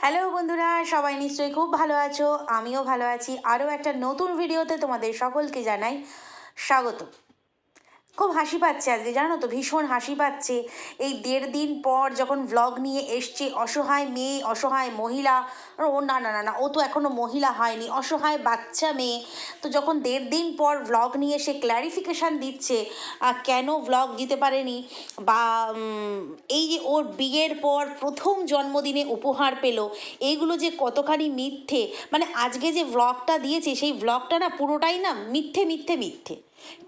Hello বন্ধুরা, সবাই নিশ্চয়ই খুব ভালো আছো? আমিও ভালো আছি। আরও একটা নতুন ভিডিওতে তোমাদের সকলকে জানাই স্বাগত খুব হাসি পাচ্ছে আজকে, জানো তো? ভীষণ হাসি পাচ্ছে। এই দেড় দিন পর যখন ভ্লগ নিয়ে এসছে, অসহায় মেয়ে, অসহায় মহিলা, ও না না না না, ও তো এখনও মহিলা হয়নি, অসহায় বাচ্চা মেয়ে। তো যখন দেড় দিন পর ভ্লগ নিয়ে সে ক্ল্যারিফিকেশান দিচ্ছে কেন ভ্লগ দিতে পারেনি? বা এই যে ওর বিয়ের পর প্রথম জন্মদিনে উপহার পেল এইগুলো যে কতখানি মিথ্যে? মানে আজকে যে ভ্লগটা দিয়েছে, সেই ব্লগটা না পুরোটাই না মিথ্যে মিথ্যে মিথ্যে।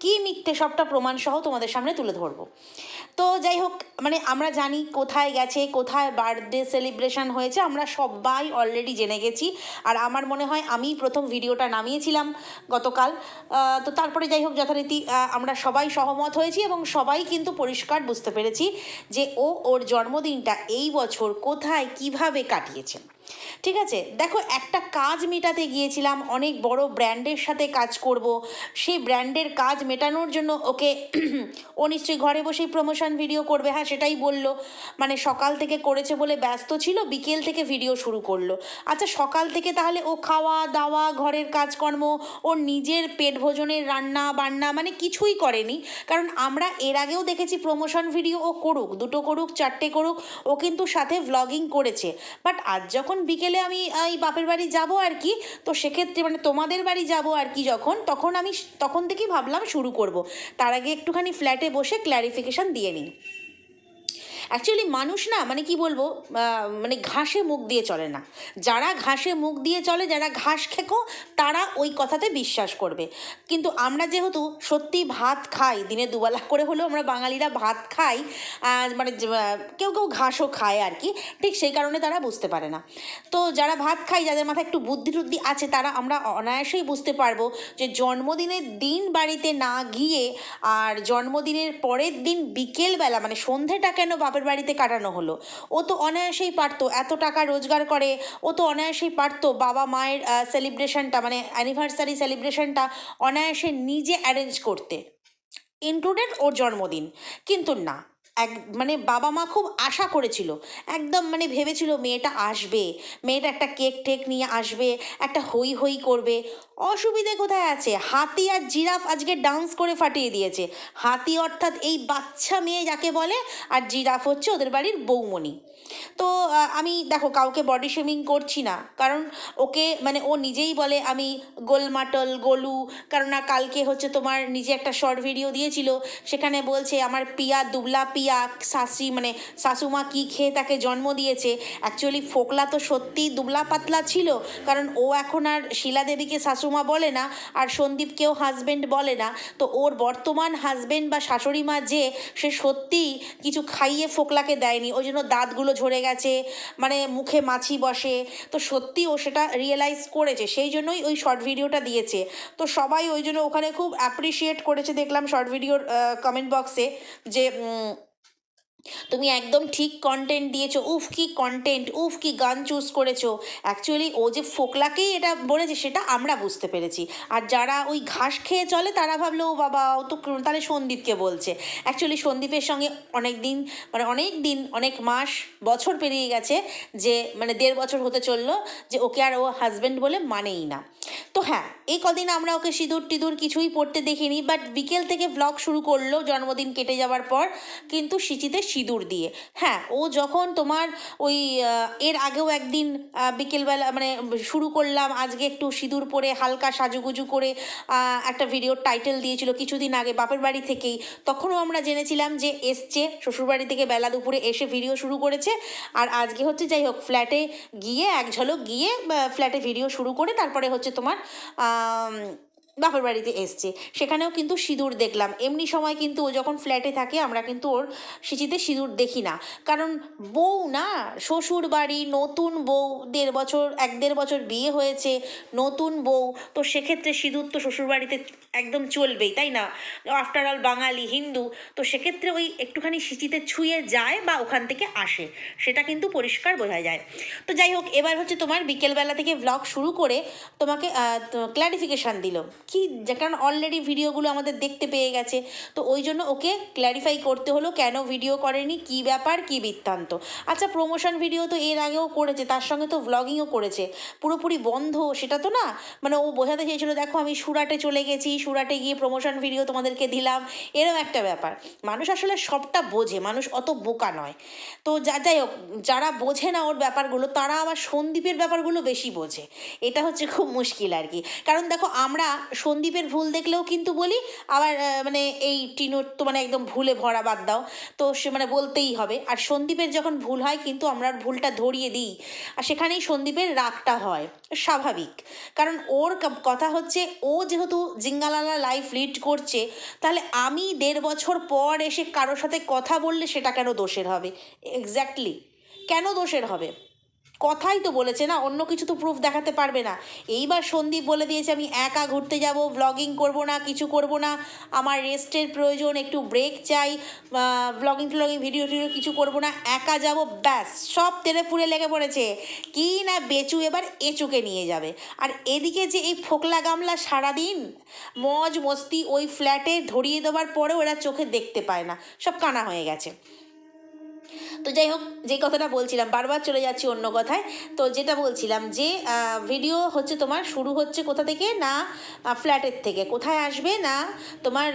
কি মিথ্যে সবটা প্রমাণ সহ তোমাদের সামনে তুলে ধরবো। তো যাই হোক মানে আমরা জানি কোথায় গেছে, কোথায় বার্থডে সেলিব্রেশন হয়েছে, আমরা সবাই অলরেডি জেনে গেছি। আর আমার মনে হয় আমি প্রথম ভিডিওটা নামিয়েছিলাম গতকাল। তো তারপরে যাই হোক, যথারীতি আমরা সবাই সহমত হয়েছি এবং সবাই কিন্তু পরিষ্কার বুঝতে পেরেছি যে ও ওর জন্মদিনটা এই বছর কোথায়, কীভাবে কাটিয়েছে। ঠিক আছে? দেখো, একটা কাজ মেটাতে গিয়েছিলাম, অনেক বড় ব্র্যান্ডের সাথে কাজ করব। সেই ব্র্যান্ডের কাজ মেটানোর জন্য ওকে ও নিশ্চয়ই ঘরে বসেই প্রমোশন ভিডিও করবে। হ্যাঁ সেটাই বলল। মানে সকাল থেকে করেছে বলে ব্যস্ত ছিল, বিকেল থেকে ভিডিও শুরু করল। আচ্ছা সকাল থেকে তাহলে ও খাওয়া, দাওয়া, ঘরের কাজকর্ম, ওর নিজের পেট ভোজনের রান্না, বান্না মানে কিছুই করেনি। কারণ আমরা এর আগেও দেখেছি প্রমোশন ভিডিও ও করুক, দুটো করুক, চারটে করুক, ও কিন্তু সাথে ভ্লগিং করেছে। বাট আজ যখন বিকেলে আমি এই বাপের বাড়ি যাব আর কি। তো সেক্ষেত্রে মানে তোমাদের বাড়ি যাব আর কি যখন, তখন আমি, তখন থেকেই ভাবলাম শুরু করব। তার আগে একটুখানি ফ্ল্যাটে বসে ক্ল্যারিফিকেশান দিয়ে নিই। অ্যাকচুয়ালি মানুষ না মানে কি বলব মানে ঘাসে মুখ দিয়ে চলে না। যারা ঘাসে মুখ দিয়ে চলে, যারা ঘাস খেকো, তারা ওই কথাতে বিশ্বাস করবে। কিন্তু আমরা যেহেতু সত্যি ভাত খাই, দিনে দুবেলা করে হলেও আমরা বাঙালিরা ভাত খাই মানে কেউ কেউ ঘাসও খায় আর কি, ঠিক সেই কারণে তারা বুঝতে পারে না। তো যারা ভাত খায়, যাদের মাথায় একটু বুদ্ধি টুদ্ধি আছে, তারা আমরা অনায়াসেই বুঝতে পারব যে জন্মদিনের দিন বাড়িতে না গিয়ে, আর জন্মদিনের পরের দিন বিকেলবেলা মানে সন্ধেটা কেন বাপের বাড়িতে কাটানো হলো। ও তো অনায়াসেই পারতো, এত টাকা রোজগার করে, ও তো অনায়াসেই পারতো বাবা মায়ের সেলিব্রেশনটা মানে অ্যানিভার্সারি সেলিব্রেশনটা অনায়াসে নিজে অ্যারেঞ্জ করতে। ইনক্লুডেড ওর জন্মদিন। কিন্তু না, এক মানে বাবা মা খুব আশা করেছিল। একদম মানে ভেবেছিল, মেয়েটা আসবে, মেয়েটা একটা কেক টেক নিয়ে আসবে, একটা হই হই করবে। অসুবিধে কোথায় আছে? হাতি আর জিরাফ আজকে ডান্স করে ফাটিয়ে দিয়েছে। হাতি অর্থাৎ এই বাচ্চা মেয়ে যাকে বলে, আর জিরাফ হচ্ছে ওদের বাড়ির বৌমণি। তো আমি দেখো, কাউকে বডি শেমিং করছি না। কারণ ওকে মানে ও নিজেই বলে, আমি গোলমাটল, গোলু। কারণ না, কালকে হচ্ছে তোমার নিজে একটা শর্ট ভিডিও দিয়েছিল। সেখানে বলছে, আমার পিয়া দুবলা পিয়া, শাশি মানে শাশুমা কি খেয়ে তাকে জন্ম দিয়েছে? অ্যাকচুয়ালি ফোকলা তো সত্যিই দুবলা পাতলা ছিল। কারণ ও এখন আর শিলা দেবীকে শাশুমা বলে না, আর সন্দীপকেও হাজবেন্ড বলে না। তো ওর বর্তমান হাজবেন্ড বা শাশুড়ি মা যে, সে সত্যিই কিছু খাইয়ে ফোকলাকে দেয়নি। ওই জন্য দাঁতগুলো ঝরে গেছে মানে মুখে মাছি বসে। তো সত্যি ও সেটা রিয়েলাইজ করেছে, সেই জন্যই ওই শর্ট ভিডিওটা দিয়েছে। তো সবাই ওই জন্য ওখানে খুব অ্যাপ্রিসিয়েট করেছে, দেখলাম শর্ট ভিডিওর কমেন্ট বক্সে যে তুমি একদম ঠিক কন্টেন্ট দিয়েছ। উফ, কি কন্টেন্ট উফ, কি গান চুজ করেছ। অ্যাকচুয়ালি ও যে ফোকলাকেই এটা বলেছে, সেটা আমরা বুঝতে পেরেছি। আর যারা ওই ঘাস খেয়ে চলে, তারা ভাবলো, ও বাবা, ও তো তাহলে সন্দীপকে বলছে। অ্যাকচুয়ালি সন্দীপের সঙ্গে অনেক দিন মানে অনেক দিন অনেক মাস, বছর পেরিয়ে গেছে যে মানে দেড় বছর হতে চলল যে, ওকে আর ও হাজব্যান্ড বলে মানেই না। তো হ্যাঁ এই কদিন আমরা ওকে সিঁদুর টিঁদুর কিছুই পড়তে দেখিনি বাট বিকেল থেকে ব্লগ শুরু করল, জন্মদিন কেটে যাওয়ার পর। কিন্তু সিঁচিতে সিঁদুর দিয়ে। হ্যাঁ ও যখন তোমার ওই এর আগেও একদিন বিকেলবেলা মানে শুরু করলাম, আজকে একটু সিঁদুর পরে হালকা সাজুগুজু করে একটা ভিডিওর টাইটেল দিয়েছিল কিছুদিন আগে, বাপের বাড়ি থেকেই। তখনও আমরা জেনেছিলাম যে এসছে, শ্বশুরবাড়ি থেকে বেলা দুপুরে এসে ভিডিও শুরু করেছে। আর আজকে হচ্ছে যাই হোক ফ্ল্যাটে গিয়ে, এক ঝলক গিয়ে ফ্ল্যাটে ভিডিও শুরু করে, তারপরে হচ্ছে তোমার বাপের বাড়িতে এসছে। সেখানেও কিন্তু সিঁদুর দেখলাম। এমনি সময় কিন্তু ও যখন ফ্ল্যাটে থাকে, আমরা কিন্তু ওর সিঁচিতে সিঁদুর দেখি না। কারণ বউ না, শ্বশুর বাড়ি, নতুন বউ, দেড় বছর, এক দেড় বছর বিয়ে হয়েছে, নতুন বউ, তো সেক্ষেত্রে সিঁদুর তো শ্বশুর বাড়িতে একদম চলবেই, তাই না? আফটার অল বাঙালি, হিন্দু, তো সেক্ষেত্রে ওই একটুখানি সিঁচিতে ছুঁয়ে যায় বা ওখান থেকে আসে, সেটা কিন্তু পরিষ্কার বোঝা যায়। তো যাই হোক, এবার হচ্ছে তোমার বিকেলবেলা থেকে ব্লগ শুরু করে তোমাকে ক্ল্যারিফিকেশান দিল। কি কারণ অলরেডি ভিডিওগুলো আমাদের দেখতে পেয়ে গেছে, তো ওই জন্য ওকে ক্ল্যারিফাই করতে হলো কেন ভিডিও করেনি, কি ব্যাপার, কি বৃত্তান্ত। আচ্ছা প্রমোশন ভিডিও তো এর আগেও করেছে, তার সঙ্গে তো ভ্লগিংও করেছে। পুরোপুরি বন্ধ, সেটা তো না? মানে ও বোঝাতে চেয়েছিল, দেখো, আমি সুরাটে চলে গেছি সুরাটে গিয়ে প্রমোশন ভিডিও তোমাদেরকে দিলাম। এরকম একটা ব্যাপার। মানুষ আসলে সবটা বোঝে, মানুষ অত বোকা নয়। তো যা, যাই হোক, যারা বোঝে না ওর ব্যাপারগুলো, তারা আবার সন্দীপের ব্যাপারগুলো বেশি বোঝে। এটা হচ্ছে খুব মুশকিল আর কি। কারণ দেখো, আমরা সন্দীপের ভুল দেখলেও কিন্তু বলি, আবার মানে এই টিনোর তো মানে একদম ভুলে ভরা বাদ দাও। তো সে মানে বলতেই হবে। আর সন্দীপের যখন ভুল হয়, কিন্তু আমরা ভুলটা ধরিয়ে দিই। আর সেখানেই সন্দীপের রাগটা হয়। স্বাভাবিক। কারণ ওর কথা হচ্ছে ও যেহেতু জিঙ্গালালা লাইফ লিড করছে, তাহলে আমি দেড় বছর পর এসে কারোর সাথে কথা বললে সেটা কেন দোষের হবে? এক্স্যাক্টলি কেন দোষের হবে? কথাই তো বলেছে না, অন্য কিছু তো প্রুফ দেখাতে পারবে না। এইবার সন্দীপ বলে দিয়েছে, আমি একা ঘুরতে যাব ব্লগিং করব না, কিছু করব না, আমার রেস্টের প্রয়োজন, একটু ব্রেক চাই ব্লগিং ফ্লগিং ভিডিও টিডিও কিছু করব না, একা যাব, ব্যাস, সব তেলে ফুলে লেগে পড়েছে। কি না বেচু এবার এঁচুকে নিয়ে যাবে। আর এদিকে যে এই ফোকলা গামলা সারাদিন, মজ মস্তি ওই ফ্ল্যাটে ধরিয়ে দেওয়ার পরেও ওরা চোখে দেখতে পায় না, সব কানা হয়ে গেছে। তো যাই হোক, যে কথাটা বলছিলাম, বারবার চলে যাচ্ছি অন্য কথায়। তো যেটা বলছিলাম যে ভিডিও হচ্ছে তোমার শুরু হচ্ছে কোথা থেকে? না ফ্ল্যাটের থেকে। কোথায় আসবে? না, তোমার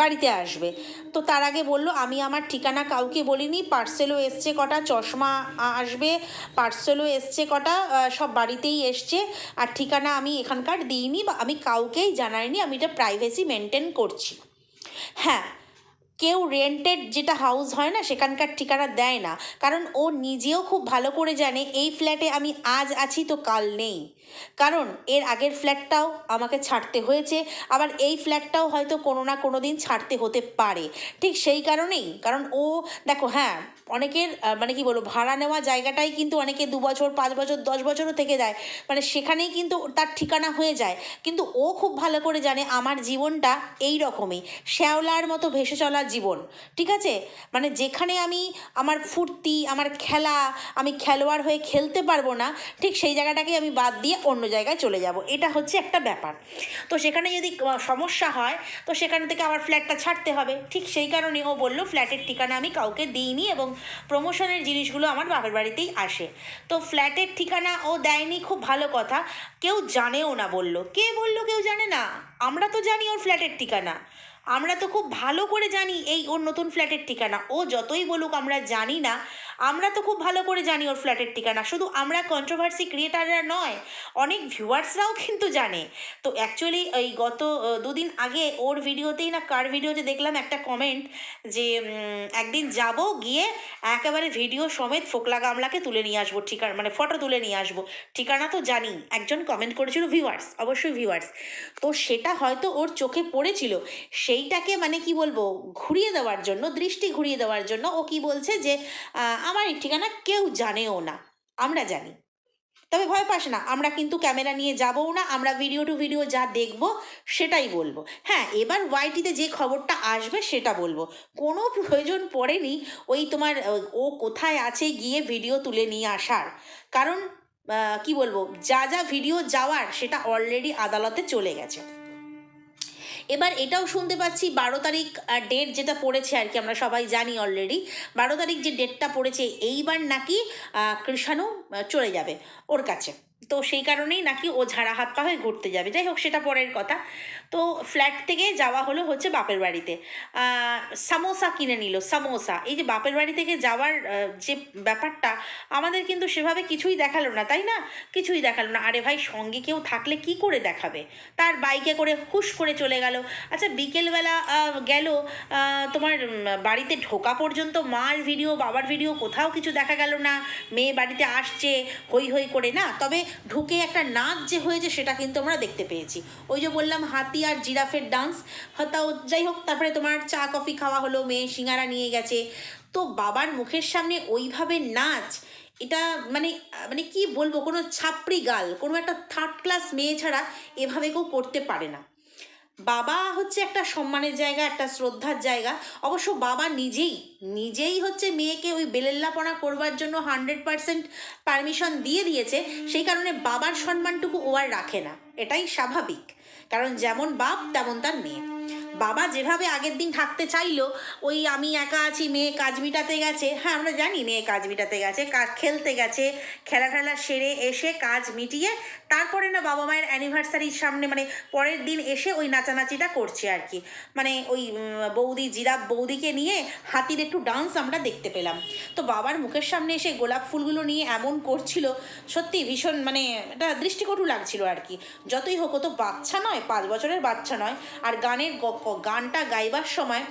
বাড়িতে আসবে। তো তার আগে বলল, আমি আমার ঠিকানা কাউকে বলিনি। পার্সেলও এসছে কটা, চশমা আসবে। পার্সেলও এসছে কটা সব বাড়িতেই এসছে। আর ঠিকানা আমি এখানকার দিইনি বা আমি কাউকেই জানাইনি। আমি এটা প্রাইভেসি মেনটেন করছি। হ্যাঁ কেউ রেন্টেড যেটা হাউস হয় না, সেখানকার ঠিকানা দেয় না। কারণ ও নিজেও খুব ভালো করে জানে, এই ফ্ল্যাটে আমি আজ আছি তো কাল নেই। কারণ এর আগের ফ্ল্যাটটাও আমাকে ছাড়তে হয়েছে, আবার এই ফ্ল্যাটটাও হয়তো কোনো না কোনো দিন ছাড়তে হতে পারে। ঠিক সেই কারণেই, কারণ ও, দেখো হ্যাঁ অনেকের মানে কি বলব, ভাড়া নেওয়া জায়গাটাই কিন্তু অনেকে দু বছর, পাঁচ বছর, দশ বছরও থেকে যায়। মানে সেখানেই কিন্তু তার ঠিকানা হয়ে যায়। কিন্তু ও খুব ভালো করে জানে আমার জীবনটা এই রকমই, শ্যাওলার মতো ভেসে চলা জীবন, ঠিক আছে? মানে যেখানে আমি আমার ফুর্তি, আমার খেলা, আমি খেলোয়াড় হয়ে খেলতে পারব না, ঠিক সেই জায়গাটাকে আমি বাদ দিয়ে অন্য জায়গায় চলে যাব। এটা হচ্ছে একটা ব্যাপার। তো সেখানে যদি সমস্যা হয়, তো সেখান থেকে আমার ফ্ল্যাটটা ছাড়তে হবে। ঠিক সেই কারণে ও বলল ফ্ল্যাটের ঠিকানা আমি কাউকে দিইনি এবং প্রমোশনের জিনিসগুলো আমার বাপের বাড়িতেই আসে। তো ফ্ল্যাটের ঠিকানা ও দেয়নি, খুব ভালো কথা। কেউ জানেও না বলল। কে বলল কেউ জানে না? আমরা তো জানি ওর ফ্ল্যাটের ঠিকানা। আমরা তো খুব ভালো করে জানি এই ওর নতুন ফ্ল্যাটের ঠিকানা। ও যতই বলুক আমরা জানি না, আমরা তো খুব ভালো করে জানি ওর ফ্ল্যাটের ঠিকানা। শুধু আমরা কন্ট্রোভার্সি ক্রিয়েটাররা নয়, অনেক ভিউয়ার্সরাও কিন্তু জানে। তো অ্যাকচুয়ালি এই গত দুদিন আগে ওর ভিডিওতেই না, কার ভিডিওতে দেখলাম একটা কমেন্ট যে একদিন যাব গিয়ে একেবারে ভিডিও সমেত ফোকলা গামলাকে তুলে নিয়ে আসব ঠিকানা মানে ফটো তুলে নিয়ে আসব। ঠিকানা তো জানি, একজন কমেন্ট করেছিল ভিউয়ার্স অবশ্যই ভিউয়ার্স তো সেটা হয়তো ওর চোখে পড়েছিল সেইটাকে মানে কি বলব, ঘুরিয়ে দেওয়ার জন্য, দৃষ্টি ঘুরিয়ে দেওয়ার জন্য ও কি বলছে যে আমার এই ঠিকানা কেউ জানেও না, আমরা জানি। তবে ভয় পাস না, আমরা কিন্তু ক্যামেরা নিয়ে যাবও না, আমরা ভিডিও টু ভিডিও যা দেখব সেটাই বলব। হ্যাঁ এবার ওয়াইটিতে যে খবরটা আসবে সেটা বলব। কোনো প্রয়োজন পড়েনি ওই তোমার, ও কোথায় আছে গিয়ে ভিডিও তুলে নিয়ে আসার। কারণ কি বলব, যা যা ভিডিও যাওয়ার সেটা অলরেডি আদালতে চলে গেছে। এবার এটাও শুনতে পাচ্ছি বারো তারিখ ডেট যেটা পড়েছে আর কি, আমরা সবাই জানি অলরেডি বারো তারিখ যে ডেটটা পড়েছে, এইবার নাকি কৃষাণু চলে যাবে ওর কাছে। তো সেই কারণেই নাকি ও ঝাড়া হাত পা হয়ে ঘুরতে যাবে। যাই হোক, সেটা পরের কথা। তো ফ্ল্যাট থেকে যাওয়া হলো হচ্ছে বাপের বাড়িতে। সামোসা কিনে নিল সামোসা এই যে বাপের বাড়ি থেকে যাওয়ার যে ব্যাপারটা, আমাদের কিন্তু সেভাবে কিছুই দেখাল না, তাই না? কিছুই দেখাল না। আরে ভাই, সঙ্গে কেউ থাকলে কি করে দেখাবে? তার বাইকে করে হুশ করে চলে গেল। আচ্ছা বিকেলবেলা গেল তোমার বাড়িতে ঢোকা পর্যন্ত মার ভিডিও, বাবার ভিডিও কোথাও কিছু দেখা গেল না। মেয়ে বাড়িতে আসছে, হই হই করে, না? তবে ঢুকে একটা নাচ যে হয়েছে সেটা কিন্তু আমরা দেখতে পেয়েছি। ওই যে বললাম, হাতি আর জিরাফের ডান্স তাও যাই হোক, তারপরে তোমার চা, কফি খাওয়া হলো, মেয়ে সিঙ্গারা নিয়ে গেছে। তো বাবার মুখের সামনে ওইভাবে নাচ, এটা মানে মানে কি বলব, কোনো ছাপড়ি গাল, কোনো একটা থার্ড ক্লাস মেয়ে ছাড়া এভাবে কেউ করতে পারে না। বাবা হচ্ছে একটা সম্মানের জায়গা একটা শ্রদ্ধার জায়গা। অবশ্য বাবা নিজেই নিজেই হচ্ছে মেয়েকে ওই বেলেল্লাপনা করবার জন্য হান্ড্রেড পারসেন্ট পারমিশন দিয়ে দিয়েছে। সেই কারণে বাবার সম্মানটুকু ও আর রাখে না। এটাই স্বাভাবিক। কারণ যেমন বাপ তেমন তার মেয়ে। বাবা যেভাবে আগের দিন থাকতে চাইলো, ওই আমি একা আছি, মেয়ে কাজ মিটাতে গেছে। হ্যাঁ আমরা জানি মেয়ে কাজ মিটাতে গেছে কাজ খেলতে গেছে খেলা টেলা সেরে এসে কাজ মিটিয়ে তারপরে না বাবা মায়ের অ্যানিভার্সারির সামনে মানে পরের দিন এসে ওই নাচানাচিটা করছে আর কি। মানে ওই বৌদি, জিরাফ বৌদিকে নিয়ে হাতির একটু ডান্স আমরা দেখতে পেলাম। তো বাবার মুখের সামনে এসে গোলাপ ফুলগুলো নিয়ে এমন করছিল, সত্যি ভীষণ মানে এটা দৃষ্টিকটু লাগছিল আর কি। যতই হোক, ও তো বাচ্চা নয়, পাঁচ বছরের বাচ্চা নয়, আর গানের গানটা গাইবার সময়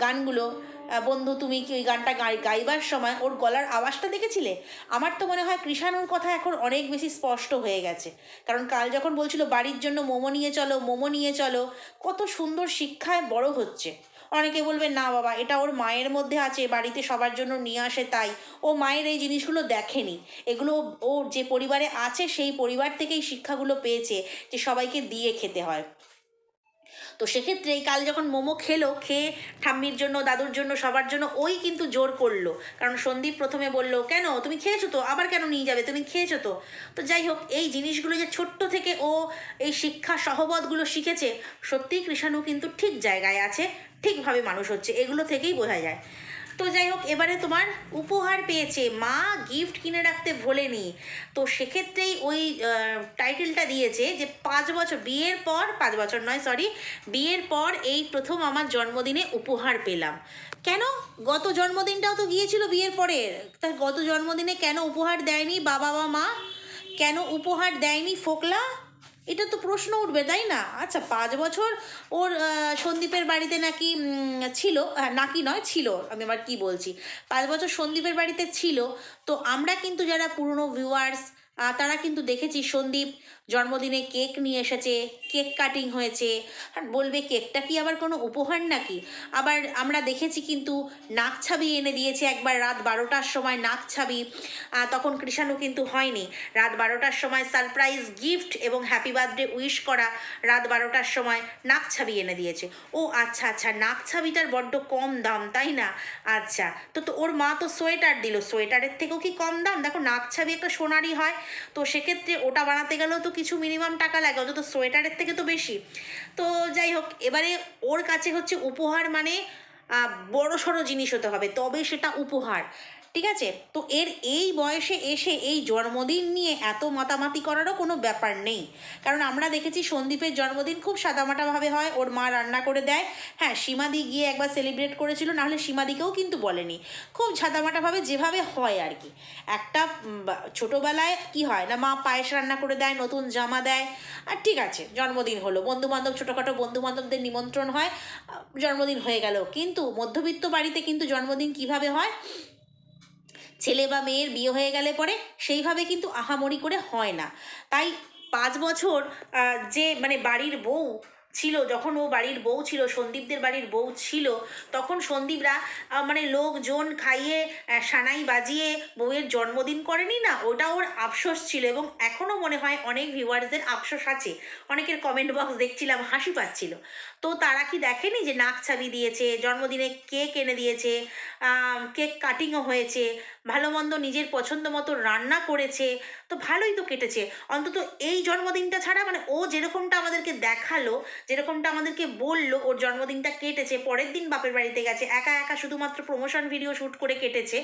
গানগুলো বন্ধু তুমি কি ওই গানটা গাই- গাইবার সময় ওর গলার আওয়াজটা দেখেছিলে? আমার তো মনে হয় কৃষাণুর কথা এখন অনেক বেশি স্পষ্ট হয়ে গেছে। কারণ কাল যখন বলছিল বাড়ির জন্য মোমো নিয়ে চলো, মোমো নিয়ে চলো, কত সুন্দর শিক্ষায় বড় হচ্ছে। অনেকে বলবে, না বাবা, এটা ওর মায়ের মধ্যে আছে, বাড়িতে সবার জন্য নিয়ে আসে তাই। ও মায়ের এই জিনিসগুলো দেখেনি। এগুলো ও যে পরিবারে আছে, সেই পরিবার থেকেই শিক্ষাগুলো পেয়েছে যে সবাইকে দিয়ে খেতে হয়। তো সেক্ষেত্রে এই কাল যখন মোমো খেলো, খেয়ে ঠাম্মির জন্য, দাদুর জন্য, সবার জন্য ওই কিন্তু জোর করল। কারণ সন্দীপ প্রথমে বলল, কেন? তুমি খেয়েছো তো? আবার কেন নিয়ে যাবে? তুমি খেয়েছো তো? তো যাই হোক, এই জিনিসগুলো যে ছোট্ট থেকে ও এই শিক্ষা সহবতগুলো শিখেছে, সত্যিই কৃষাণু কিন্তু ঠিক জায়গায় আছে, ঠিকভাবে মানুষ হচ্ছে, এগুলো থেকেই বোঝা যায়। তো যাই হোক, এবারে তোমার উপহার পেয়েছে। মা গিফট কিনে রাখতে ভোলেনি। তো সেক্ষেত্রেই ওই টাইটেলটা দিয়েছে যে পাঁচ বছর, বিয়ের পর, পাঁচ বছর নয় সরি বিয়ের পর এই প্রথম আমার জন্মদিনে উপহার পেলাম। কেন? গত জন্মদিনটাও তো গিয়েছিল বিয়ের পরে। তা গত জন্মদিনে কেন উপহার দেয়নি বাবা বা মা? কেন উপহার দেয়নি ফোকলা? এটা তো প্রশ্ন উঠবে তাই না? আচ্ছা পাঁচ বছর ওর সন্দীপের বাড়িতে নাকি ছিল হ্যাঁ, নাকি নয় ছিল আমি আবার কি বলছি? পাঁচ বছর সন্দীপের বাড়িতে ছিল তো আমরা কিন্তু যারা পুরনো ভিউয়ার্স তারা কিন্তু দেখেছি সন্দীপ জন্মদিনে কেক নিয়ে এসেছে, কেক কাটিং হয়েছে। আর বলবে কেকটা কি আবার কোনো উপহার নাকি? আবার আমরা দেখেছি কিন্তু নাক ছাবি এনে দিয়েছে একবার রাত বারোটার সময় নাক ছাবি। তখন কৃষাণু কিন্তু হয়নি। রাত বারোটার সময় সারপ্রাইজ গিফট এবং হ্যাপি বার্থডে উইশ করা রাত বারোটার সময় নাক ছাবি এনে দিয়েছে। ও আচ্ছা আচ্ছা নাক ছাবিটার বড্ড কম দাম, তাই না? আচ্ছা তো তো ওর মা তো সোয়েটার দিল। সোয়েটারের থেকেও কি কম দাম? দেখো, নাক ছাবি একটা সোনারই হয়। তো সেক্ষেত্রে ওটা বানাতে গেলেও তো কিছু মিনিমাম টাকা লাগে, অন্তত সোয়েটারের থেকে তো বেশি। তো যাই হোক, এবারে ওর কাছে হচ্ছে উপহার মানে বড় সড়ো জিনিস হতে হবে, তবে সেটা উপহার। ঠিক আছে? তো এর এই বয়সে এসে এই জন্মদিন নিয়ে এত মাতামাতি করারও কোনো ব্যাপার নেই। কারণ আমরা দেখেছি সন্দীপের জন্মদিন খুব সাদামাটাভাবে হয়, ওর মা রান্না করে দেয়। হ্যাঁ সীমাদি গিয়ে একবার সেলিব্রেট করেছিল, নাহলে সীমাদিকেও কিন্তু বলেনি। খুব সাদামাটাভাবে যেভাবে হয় আর কি। একটা ছোটোবেলায় কি হয় না, মা পায়েস রান্না করে দেয়, নতুন জামা দেয়, আর ঠিক আছে, জন্মদিন হলো। বন্ধু বান্ধব ছোটোখাটো বন্ধু বান্ধবদের নিমন্ত্রণ হয় জন্মদিন হয়ে গেল। কিন্তু মধ্যবিত্ত বাড়িতে কিন্তু জন্মদিন কীভাবে হয়? ছেলে বা মেয়ের বিয়ে হয়ে গেলে পরে সেইভাবে কিন্তু আহামরি করে হয় না। তাই পাঁচ বছর যে মানে বাড়ির বউ ছিল, যখন ও বাড়ির বউ ছিল, সন্দীপদের বাড়ির বউ ছিল, তখন সন্দীপরা মানে লোকজন খাইয়ে সানাই বাজিয়ে বউয়ের জন্মদিন করেনি না? ওটা ওর আফসোস ছিল এবং এখনও মনে হয় অনেক ভিউয়ার্সদের আফসোস আছে। অনেকের কমেন্ট বক্স দেখছিলাম, হাসি পাচ্ছিল। তো তারা কি দেখেনি যে নাক ছাবি দিয়েছে, জন্মদিনে কেক এনে দিয়েছে কেক কাটিংও হয়েছে? ভালো মন্দ নিজের পছন্দ মতো রান্না করেছে, তো ভালোই তো কেটেছে। অন্তত এই জন্মদিনটা ছাড়া মানে ও যেরকমটা আমাদেরকে দেখাল, যেরকমটা আমাদেরকে বলল, ওর জন্মদিনটা কেটেছে, পরের দিন বাপের বাড়িতে গেছে, একা একা শুধুমাত্র প্রমোশন ভিডিও শ্যুট করে কেটেছে,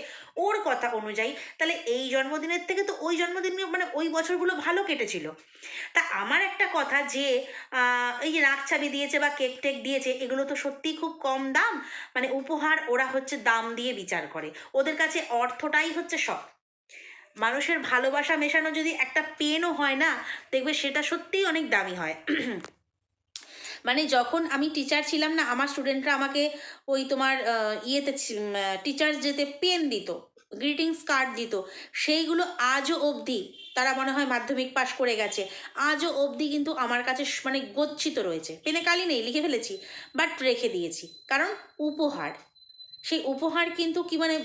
ওর কথা অনুযায়ী তাহলে এই জন্মদিনের থেকে তো ওই জন্মদিন মানে ওই বছরগুলো ভালো কেটেছিল। তা আমার একটা কথা যে এই যে নাক ছাবি দিয়েছে বা কেক টেক দিয়েছে, এগুলো তো সত্যিই খুব কম দাম। মানে উপহার ওরা হচ্ছে দাম দিয়ে বিচার করে। ওদের কাছে অর্থটাই হচ্ছে সব মানুষের ভালোবাসা মেশানো যদি একটা পেনও হয় না, দেখবে সেটা সত্যিই অনেক দামি হয়। মানে যখন আমি টিচার ছিলাম না, আমার স্টুডেন্টরা আমাকে ওই তোমার ইয়েতে টিচার যেতে পেন দিত গ্রিটিংস কার্ড দিত। সেইগুলো আজও অবধি তারা মনে হয় মাধ্যমিক পাশ করে গেছে। আজও অবধি কিন্তু আমার কাছে মানে গচ্ছিত রয়েছে। পেনে কালি নেই, লিখে ফেলেছি বাট রেখে দিয়েছি। কারণ উপহার। সেই উপহার কিন্তু কি মানে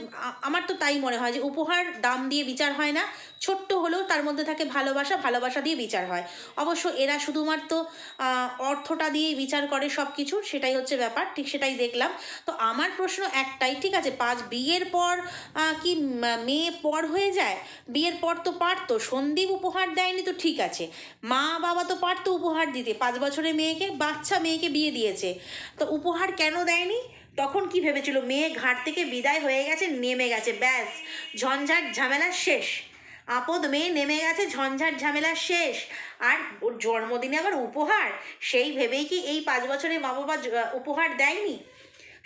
আমার তো তাই মনে হয় যে উপহার দাম দিয়ে বিচার হয় না, ছোট্ট হলেও তার মধ্যে থাকে ভালোবাসা ভালোবাসা দিয়ে বিচার হয়। অবশ্য এরা শুধুমাত্র অর্থটা দিয়েই বিচার করে সব কিছু সেটাই হচ্ছে ব্যাপার, ঠিক সেটাই দেখলাম। তো আমার প্রশ্ন একটাই, ঠিক আছে, পাঁচ, বিয়ের পর কি মেয়ে পর হয়ে যায়? বিয়ের পর তো পারতো, সন্দীপ উপহার দেয়নি তো ঠিক আছে। মা বাবা তো পারতো উপহার দিতে, পাঁচ বছরের মেয়েকে, বাচ্চা মেয়েকে বিয়ে দিয়েছে। তো উপহার কেন দেয়নি? তখন কি ভেবেছিল? মেয়ে ঘাট থেকে বিদায় হয়ে গেছে, নেমে গেছে, ব্যাস, ঝঞ্ঝাট ঝামেলা শেষ। আপদ মেয়ে নেমে গেছে, ঝঞ্ঝাট ঝামেলা শেষ। আর ওর জন্মদিনে আবার উপহার? সেই ভেবেই কি এই পাঁচ বছরে মা বাবা উপহার দেয়নি?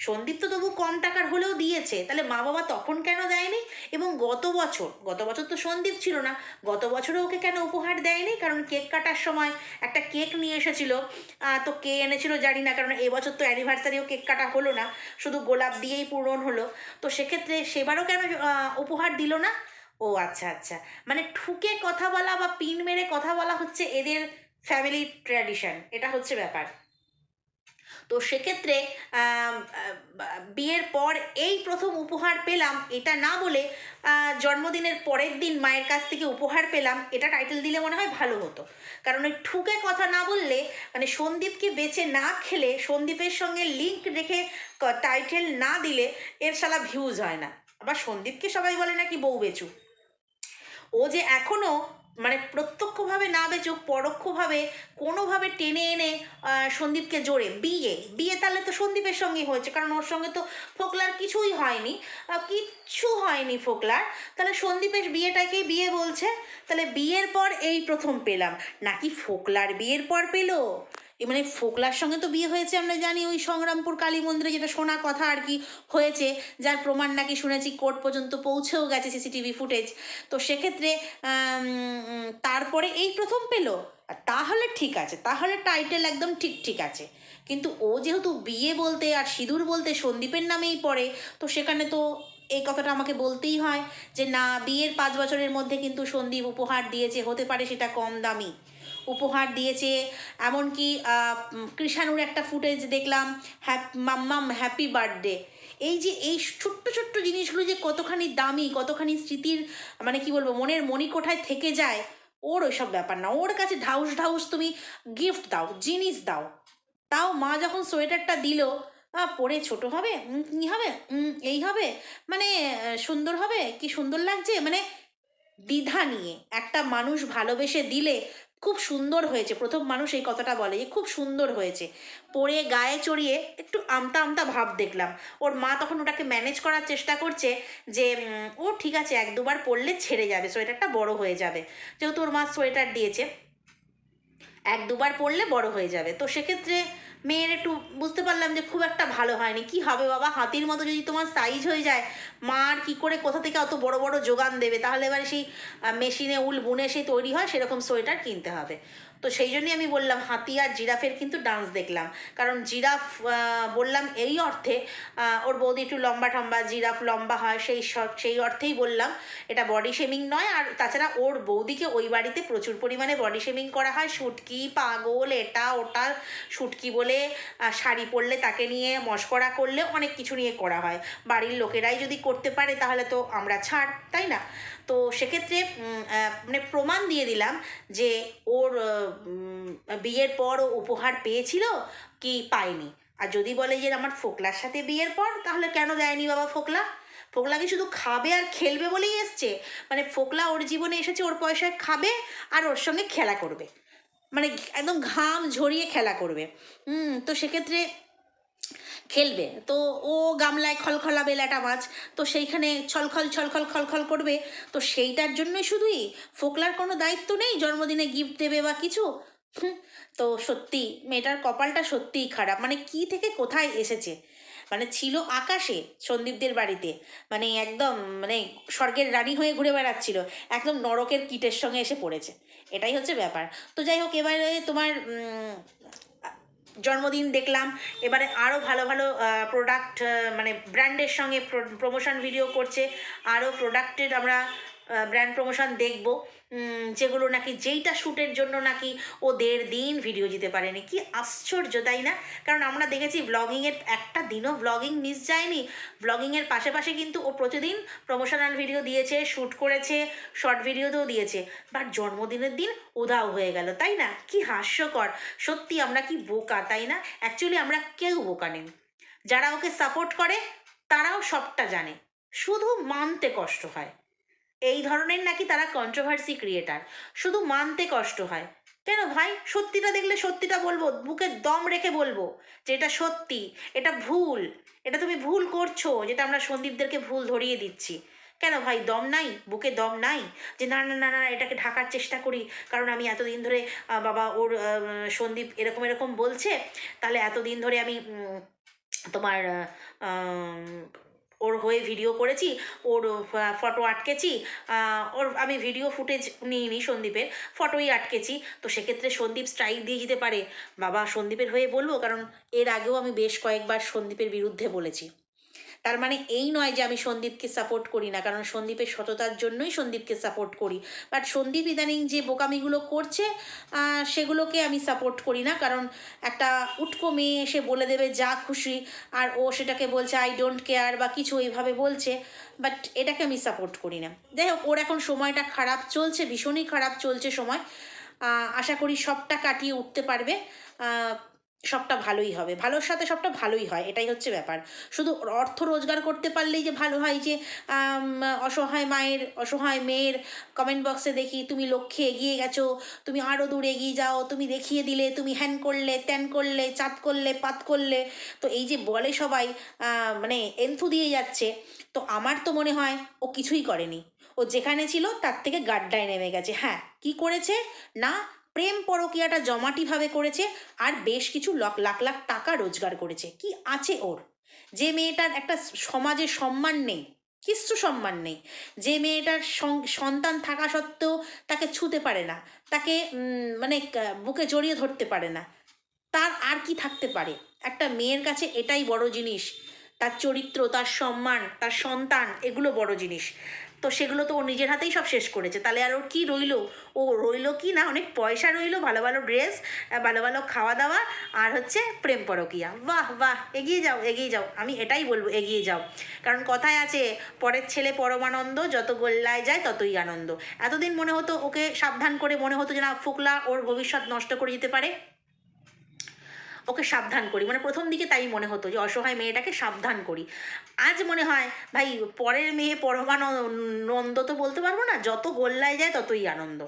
সন্দীপ তো তবু কম টাকার হলেও দিয়েছে। তাহলে মা বাবা তখন কেন দেয়নি? এবং গত বছর গত বছর তো সন্দীপ ছিল না, গত বছরে ওকে কেন উপহার দেয়নি? কারণ কেক কাটার সময় একটা কেক নিয়ে এসেছিল। তো কে এনেছিল জানি না, কারণ এবছর তো অ্যানিভার্সারিও কেক কাটা হলো না, শুধু গোলাপ দিয়েই পূরণ হলো। তো সেক্ষেত্রে সেবারও কেন উপহার দিল না? ও আচ্ছা আচ্ছা। মানে ঠুকে কথা বলা বা পিন মেরে কথা বলা হচ্ছে এদের ফ্যামিলি ট্র্যাডিশন এটা হচ্ছে ব্যাপার। তো সেক্ষেত্রে বিয়ের পর এই প্রথম উপহার পেলাম এটা না বলে জন্মদিনের পরের দিন মায়ের কাছ থেকে উপহার পেলাম, এটা টাইটেল দিলে মনে হয় ভালো হতো। কারণ ওই ঠুকে কথা না বললে মানে সন্দীপকে বেছে না খেলে, সন্দীপের সঙ্গে লিঙ্ক রেখে টাইটেল না দিলে এর শালা ভিউজ হয় না। আবার সন্দীপকে সবাই বলে নাকি বউ বেচু ও যে এখনও মানে প্রত্যক্ষভাবে না বেচুক, পরোক্ষভাবে কোনোভাবে টেনে এনে সন্দীপকে জোরে। বিয়ে বিয়ে তাহলে তো সন্দীপের সঙ্গে হয়েছে, কারণ ওর সঙ্গে তো ফোকলার কিছুই হয়নি। কিচ্ছু হয়নি ফোকলার। তাহলে সন্দীপের বিয়েটাকেই বিয়ে বলছে? তাহলে বিয়ের পর এই প্রথম পেলাম। নাকি ফোকলার বিয়ের পর পেল? এ মানে ফোকলার সঙ্গে তো বিয়ে হয়েছে, আমরা জানি ওই সংগ্রামপুর কালী মন্দিরে যেটা শোনা কথা আর কি হয়েছে, যার প্রমাণ নাকি শুনেছি কোর্ট পর্যন্ত পৌঁছেও গেছে সিসিটিভি ফুটেজ। তো সেক্ষেত্রে তারপরে এই প্রথম পেল। তাহলে ঠিক আছে, তাহলে টাইটেল একদম ঠিক ঠিক আছে। কিন্তু ও যেহেতু বিয়ে বলতে আর সিঁদুর বলতে সন্দীপের নামেই পড়ে, তো সেখানে তো এই কথাটা আমাকে বলতেই হয় যে, না, বিয়ের পাঁচ বছরের মধ্যে কিন্তু সন্দীপ উপহার দিয়েছে, হতে পারে সেটা কম দামি। উপহার দিয়েছে, এমনকি কৃষাণুর একটা ফুটেজ দেখলাম, হ্যাপ মাম্মাম হ্যাপি বার্থডে। এই যে, এই ছোট্ট ছোট্ট জিনিসগুলো যে কতখানি দামি, কতখানি স্মৃতির মানে কি বলব, মনের মণিকোঠায় থেকে যায়, ওর ওইসব ব্যাপার না। ওর কাছে ঢাউস ঢাউস তুমি গিফট দাও, জিনিস দাও। তাও মা যখন সোয়েটারটা দিল পরে ছোট হবে কি হবে এই হবে মানে সুন্দর হবে, কি সুন্দর লাগছে? মানে দ্বিধা নিয়ে, একটা মানুষ ভালোবেসে দিলে খুব সুন্দর হয়েছে। প্রথম মানুষ এই কথাটা বলে যে, খুব সুন্দর হয়েছে। পরে গায়ে চড়িয়ে একটু আমতা আমতা ভাব দেখলাম। ওর মা তখন ওটাকে ম্যানেজ করার চেষ্টা করছে যে ও ঠিক আছে, এক দুবার পরলে ছেড়ে যাবে, সোয়েটারটা বড় হয়ে যাবে। যেহেতু ওর মা সোয়েটার দিয়েছে, এক দুবার পরলে বড় হয়ে যাবে। তো সেক্ষেত্রে মেয়ের একটু বুঝতে পারলাম যে খুব একটা ভালো হয়নি। কি হবে বাবা? হাতির মতো যদি তোমার সাইজ হয়ে যায় মার আর কী করে কোথা থেকে অত বড় বড় যোগান দেবে? তাহলে এবার সেই মেশিনে উল বুনে সেই তৈরি হয়, সেরকম সোয়েটার কিনতে হবে। তো সেই জন্যই আমি বললাম হাতি আর জিরাফের কিন্তু ডান্স দেখলাম। কারণ জিরাফ বললাম এই অর্থে ওর বৌদি একটু লম্বা ঠম্বা, জিরাফ লম্বা হয়, সেই সেই অর্থেই বললাম। এটা বডি শেমিং নয়, আর তাছাড়া ওর বৌদিকে ওই বাড়িতে প্রচুর পরিমাণে বডি শেমিং করা হয়। শুটকি পাগল, এটা, ওটা শুটকি বলে শাড়ি পরলে তাকে নিয়ে মস্করা করলে অনেক কিছু নিয়ে করা হয়। বাড়ির লোকেরাই যদি করতে পারে তাহলে তো আমরা ছাড়, তাই না? তো সেক্ষেত্রে মানে প্রমাণ দিয়ে দিলাম যে ওর বিয়ের পর ও উপহার পেয়েছিল কি পায়নি। আর যদি বলে যে আমার ফোকলার সাথে বিয়ের পর, তাহলে কেন দেয়নি বাবা ফোকলা? ফোকলা কি শুধু খাবে আর খেলবে বলেই এসছে? মানে ফোকলা ওর জীবনে এসেছে, ওর পয়সায় খাবে আর ওর সঙ্গে খেলা করবে। মানে একদম ঘাম ঝরিয়ে খেলা করবে। হুম তো সেক্ষেত্রে খেলবে। তো ও গামলায় খলখলা বেলাটা মাছ, তো সেইখানে ছলখল ছলখল, খলখল করবে। তো সেইটার জন্যই শুধুই ফোকলার কোনো দায়িত্ব নেই জন্মদিনে গিফট দেবে বা কিছু? তো সত্যি, মেয়েটার কপালটা সত্যিই খারাপ। মানে কি থেকে কোথায় এসেছে? মানে ছিল আকাশে সন্দীপদের বাড়িতে। মানে একদম মানে স্বর্গের রানী হয়ে ঘুরে বেড়াচ্ছিল। একদম নরকের কীটের সঙ্গে এসে পড়েছে। এটাই হচ্ছে ব্যাপার। তো যাই হোক, এবারে তোমার জন্মদিন দেখলাম, এবারে আরও ভালো ভালো প্রোডাক্ট মানে ব্র্যান্ডের সঙ্গে প্রমোশন ভিডিও করছে আরও প্রোডাক্টের আমরা ব্র্যান্ড প্রমোশন দেখব। যেগুলো নাকি যেইটা শ্যুটের জন্য নাকি ও দেড় দিন ভিডিও দিতে পারেনি। কি আশ্চর্য, তাই না? কারণ আমরা দেখেছি ব্লগিংয়ের একটা দিনও ব্লগিং মিস যায়নি। ব্লগিংয়ের পাশে পাশে কিন্তু ও প্রতিদিন প্রমোশনাল ভিডিও দিয়েছে শ্যুট করেছে শর্ট ভিডিওতেও দিয়েছে। বাট জন্মদিনের দিন উধাও হয়ে গেল, তাই না? কি হাস্যকর। সত্যি আমরা কি বোকা, তাই না? অ্যাকচুয়ালি আমরা কেউ বোকা নেই। যারা ওকে সাপোর্ট করে, তারাও সবটা জানে। শুধু মানতে কষ্ট হয়। এই ধরনের নাকি তারা কন্ট্রোভার্সি ক্রিয়েটার শুধু মানতে কষ্ট হয়। কেন ভাই? সত্যিটা দেখলে সত্যিটা বলব, বুকে দম রেখে বলব যে এটা সত্যি, এটা ভুল, এটা তুমি ভুল করছ, যেটা আমরা সন্দীপদেরকে ভুল ধরিয়ে দিচ্ছি। কেন ভাই? দম নাই? বুকে দম নাই? যে না না না না, এটাকে ঢাকার চেষ্টা করি, কারণ আমি এতদিন ধরে বাবা ওর সন্দীপ এরকম এরকম বলছে, তাহলে এতদিন ধরে আমি তোমার ওর হয়ে ভিডিও করেছি, ওর ফটো আটকেছি ওর আমি ভিডিও ফুটেজ নিইনি সন্দীপের ফটোই আটকেছি। তো সেক্ষেত্রে সন্দীপ স্ট্রাইক দিয়ে দিতে পারে। বাবা সন্দীপের হয়ে বলব, কারণ এর আগেও আমি বেশ কয়েকবার সন্দীপের বিরুদ্ধে বলেছি। তার মানে এই নয় যে আমি সন্দীপকে সাপোর্ট করি না, কারণ সন্দীপের সততার জন্যই সন্দীপকে সাপোর্ট করি। বাট সন্দীপ ইদানিং যে বোকামিগুলো করছে সেগুলোকে আমি সাপোর্ট করি না, কারণ একটা উটকো মেয়ে এসে বলে দেবে, যা খুশি। আর ও সেটাকে বলছে আই ডোন্ট কেয়ার বা কিছু এইভাবে বলছে বাট এটাকে আমি সাপোর্ট করি না। যাই হোক, ওর এখন সময়টা খারাপ চলছে, ভীষণই খারাপ চলছে সময়। আশা করি সবটা কাটিয়ে উঠতে পারবে। সবটা ভালোই হবে, ভালোর সাথে সবটা ভালোই হয়, এটাই হচ্ছে ব্যাপার। শুধু অর্থ রোজগার করতে পারলেই যে ভালো হয় যে অসহায় মায়ের, অসহায় মেয়ের কমেন্ট বক্সে দেখি, তুমি লক্ষ্যে এগিয়ে গেছো, তুমি আরও দূর এগিয়ে যাও, তুমি দেখিয়ে দিলে, তুমি হ্যান করলে, ত্যান করলে, চাঁদ করলে, পাত করলে, তো এই যে বলে সবাই মানে এন্থু দিয়ে যাচ্ছে, তো আমার তো মনে হয় ও কিছুই করেনি। ও যেখানে ছিল তার থেকে গাড্ডায় নেমে গেছে। হ্যাঁ কি করেছে? না প্রেম পরকীয়াটা জমাটিভাবে করেছে আর বেশ কিছু লাখ লাখ লাখ টাকা রোজগার করেছে। কি আছে ওর? যে মেয়েটার একটা সমাজে সম্মান নেই, কিচ্ছু সম্মান নেই। যে মেয়েটার সন্তান থাকা সত্ত্বেও তাকে ছুতে পারে না, তাকে মানে বুকে জড়িয়ে ধরতে পারে না। তার আর কি থাকতে পারে? একটা মেয়ের কাছে এটাই বড় জিনিস। তার চরিত্র, তার সম্মান, তার সন্তান, এগুলো বড় জিনিস। তো সেগুলো তো ও নিজের হাতেই সব শেষ করেছে। তাহলে আর ওর কী রইল? ও রইল কি না? অনেক পয়সা রইল, ভালো ভালো ড্রেস ভালো ভালো খাওয়া দাওয়া আর হচ্ছে প্রেম পরকিয়া। বাহ বাহ, এগিয়ে যাও এগিয়ে যাও। আমি এটাই বলব, এগিয়ে যাও। কারণ কথায় আছে, পরের ছেলে পরমানন্দ, যত গোল্লায় যায় ততই আনন্দ। এতদিন মনে হতো ওকে সাবধান করে, মনে হতো যে না, ফোকলা ওর ভবিষ্যৎ নষ্ট করে দিতে পারে। ওকে সাবধান করি। মানে প্রথম দিকে তাই মনে হতো যে, অসহায় মেয়েটাকে সাবধান করি। আজ মনে হয়, ভাই, পরের মেয়ে পরমানন্দ তো বলতে পারব না, যত গোল্লায় যায় ততই আনন্দ।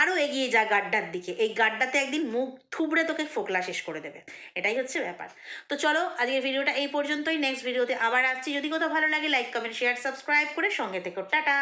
আরও এগিয়ে যা গাড্ডার দিকে। এই গাড্ডাতে একদিন মুখ থুবড়ে তোকে ফোকলা শেষ করে দেবে। এটাই হচ্ছে ব্যাপার। তো চলো, আজকের ভিডিওটা এই পর্যন্তই। নেক্সট ভিডিওতে আবার আসছি। যদি কোথাও ভালো লাগে লাইক কমেন্ট শেয়ার সাবস্ক্রাইব করে সঙ্গে থেকো। টাটা!